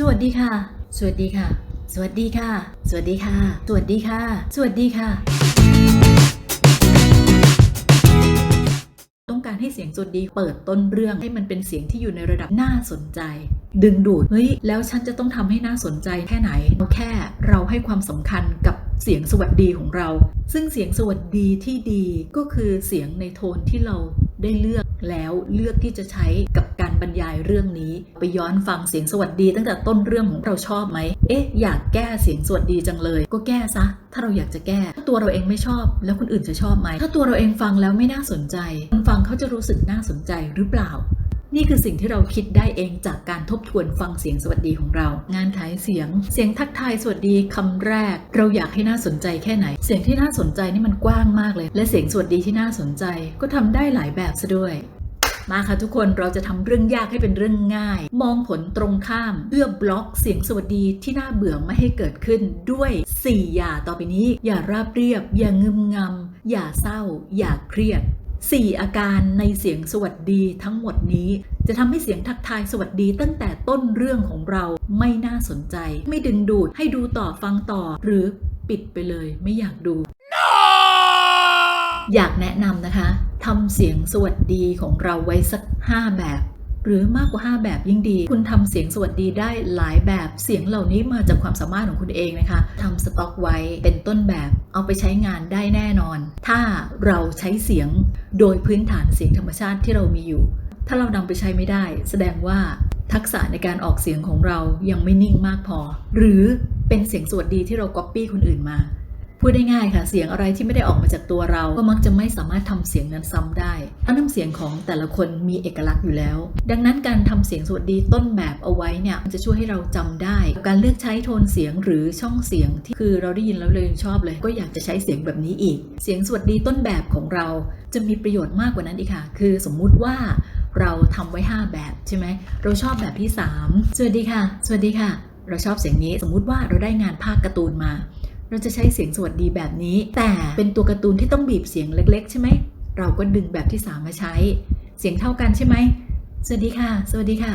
สวัสดีค่ะ สวัสดีค่ะ สวัสดีค่ะ สวัสดีค่ะ สวัสดีค่ะ สวัสดีค่ะ ต้องการให้เสียงสวัสดีเปิดต้นเรื่องให้มันเป็นเสียงที่อยู่ในระดับน่าสนใจ ดึงดูด เฮ้ย แล้วฉันจะต้องทำให้น่าสนใจแค่ไหนเอาแค่เราให้ความสำคัญกับเสียงสวัสดีของเรา ซึ่งเสียงสวัสดีที่ดีก็คือเสียงในโทนที่เราได้เลือกแล้วเลือกที่จะใช้กับการ บรรยายเรื่องนี้ ไปย้อนฟังเสียงสวัสดีตั้งแต่ต้นเรื่องของเราชอบไหม เอ๊ะ อยากแก้เสียงสวัสดีจังเลย ก็แก้ซะ ถ้าเราอยากจะแก้ ถ้าตัวเราเองไม่ชอบ แล้วคนอื่นจะชอบไหม ถ้าตัวเราเองฟังแล้วไม่น่าสนใจ คนฟังเขาจะรู้สึกน่าสนใจหรือเปล่านี่คือสิ่งที่เราคิดได้เองจากการทบทวนฟังเสียงสวัสดีของเรา งานขายเสียง เสียงทักทายสวัสดีคำแรก เราอยากให้น่าสนใจแค่ไหน เสียงที่น่าสนใจนี่มันกว้างมากเลย และเสียงสวัสดีที่น่าสนใจ ก็ทำได้หลายแบบซะด้วย มาค่ะทุกคนเราจะทำเรื่องยากให้เป็นเรื่องง่าย มองผลตรงข้ามเพื่อบล็อกเสียงสวัสดีที่น่าเบื่อไม่ให้เกิดขึ้นด้วย 4 อย่าต่อไปนี้ อย่าราบเรียบ อย่างึมงำ อย่าเศร้า อย่าเครียด 4 อาการในเสียงสวัสดีทั้งหมดนี้ จะทำให้เสียงทักทายสวัสดีตั้งแต่ต้นเรื่องของเราไม่น่าสนใจ ไม่ดึงดูดให้ดูต่อฟังต่อ หรือปิดไปเลยไม่อยากดูอยากแนะนำนะคะ ทำเสียงสวัสดีของเราไว้สัก 5 แบบ หรือมากกว่า 5 แบบยิ่งดี คุณทำเสียงสวัสดีได้หลายแบบเสียงเหล่านี้มาจากความสามารถของคุณเองนะคะทำสต็อกไว้เป็นต้นแบบ เอาไปใช้งานได้แน่นอน ถ้าเราใช้เสียงโดยพื้นฐานเสียงธรรมชาติที่เรามีอยู่ ถ้าเรานำไปใช้ไม่ได้ แสดงว่าทักษะในการออกเสียงของเรายังไม่นิ่งมากพอ หรือเป็นเสียงสวัสดีที่เราก๊อปปี้คนอื่นมา พูดได้ง่ายค่ะ เสียงอะไรที่ไม่ได้ออกมาจากตัวเรา ก็มักจะไม่สามารถทำเสียงนั้นซ้ำได้เพราะน้ำเสียงของแต่ละคนมีเอกลักษณ์อยู่แล้ว ดังนั้นการทำเสียงสวัสดีต้นแบบเอาไว้เนี่ยมันจะช่วยให้เราจำได้ การเลือกใช้โทนเสียงหรือช่องเสียงที่คือเราได้ยินแล้วเลยชอบเลย ก็อยากจะใช้เสียงแบบนี้อีก เสียงสวัสดีต้นแบบของเราจะมีประโยชน์มากกว่านั้นอีกค่ะ คือสมมุติว่าเราทำไว้ 5 แบบใช่ไหม เราชอบแบบที่ 3 สวัสดีค่ะ สวัสดีค่ะ เราชอบเสียงนี้ สมมุติว่าเราได้งานภาคการ์ตูนมา เราจะใช้เสียงสวัสดีแบบนี้ แต่เป็นตัวการ์ตูนที่ต้องบีบเสียงเล็ก ๆ ใช่ไหม เราก็ดึงแบบที่ 3 มาใช้ เสียงเท่ากันใช่ไหม สวัสดีค่ะ สวัสดีค่ะ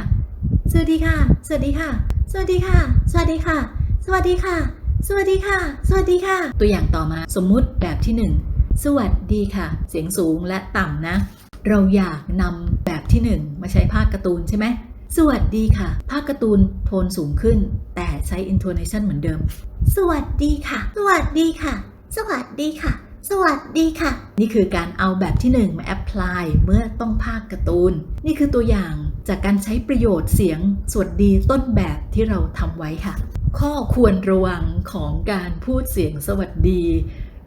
สวัสดีค่ะ สวัสดีค่ะ สวัสดีค่ะ สวัสดีค่ะ สวัสดีค่ะ สวัสดีค่ะ สวัสดีค่ะ ตัวอย่างต่อมาสมมุติแบบที่ 1 สวัสดีค่ะ เสียงสูงและต่ำนะ เราอยากนำแบบที่ 1 มาใช้ภาคการ์ตูนใช่ไหม สวัสดีค่ะ ภาคการ์ตูนโทนสูงขึ้น แต่ใช้ intonation เหมือนเดิม สวัสดีค่ะ สวัสดีค่ะ สวัสดีค่ะ สวัสดีค่ะ นี่คือการเอาแบบที่ 1 มาแอพพลายเมื่อต้องภาคการ์ตูน นี่คือตัวอย่างจากการใช้ประโยชน์เสียงสวัสดีต้นแบบที่เราทำไว้ค่ะ ข้อควรระวังของการพูดเสียงสวัสดี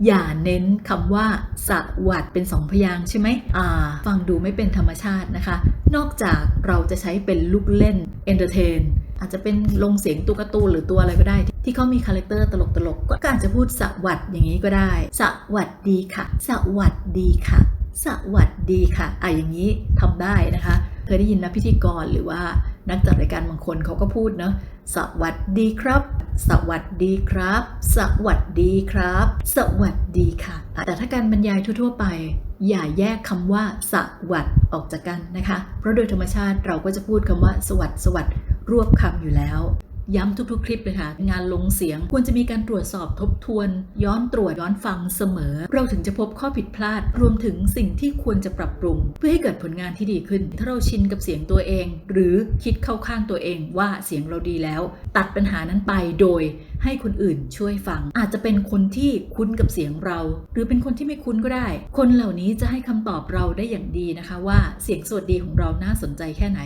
อย่าเน้นคำว่าสวัสดเป็นสองพยางใช่ไหมอ่า ฟังดูไม่เป็นธรรมชาตินะคะ นอกจากเราจะใช้เป็นลูกเล่น entertain อาจจะเป็นลงเสียงตัวการ์ตูนหรือตัวอะไรก็ได้ ที่เขามีคาแรคเตอร์ตลกๆก็การจะพูดสวัสดอย่างนี้ก็ได้ สวัสดีค่ะ สวัสดีค่ะ สวัสดีค่ะอะอย่างนี้ทำได้นะคะ เคยได้ยินนะพิธีกรหรือว่านักจัดรายการบางคนเขาก็พูดเนาะสวัสดีครับ สวัสดีครับ สวัสดีครับ สวัสดีค่ะ แต่ถ้าการบรรยายทั่ว ๆ ไป อย่าแยกคำว่า สวัสดออกจากกันนะคะ เพราะโดยธรรมชาติเราก็จะพูดคำว่า สวัสดสวัสดรวบคำอยู่แล้ว ย้ำทุกๆ คลิปเลยค่ะ งานลงเสียงควรจะมีการตรวจสอบทบทวน ย้อนตรวจย้อนฟังเสมอ เราถึงจะพบข้อผิดพลาด รวมถึงสิ่งที่ควรจะปรับปรุง เพื่อให้เกิดผลงานที่ดีขึ้น ถ้าเราชินกับเสียงตัวเอง หรือคิดเข้าข้างตัวเองว่าเสียงเราดีแล้ว ตัดปัญหานั้นไปโดยให้คนอื่นช่วยฟัง อาจจะเป็นคนที่คุ้นกับเสียงเรา หรือเป็นคนที่ไม่คุ้นก็ได้ คนเหล่านี้จะให้คำตอบเราได้อย่างดีนะคะ ว่าเสียงสวัสดีของเราน่าสนใจแค่ไหน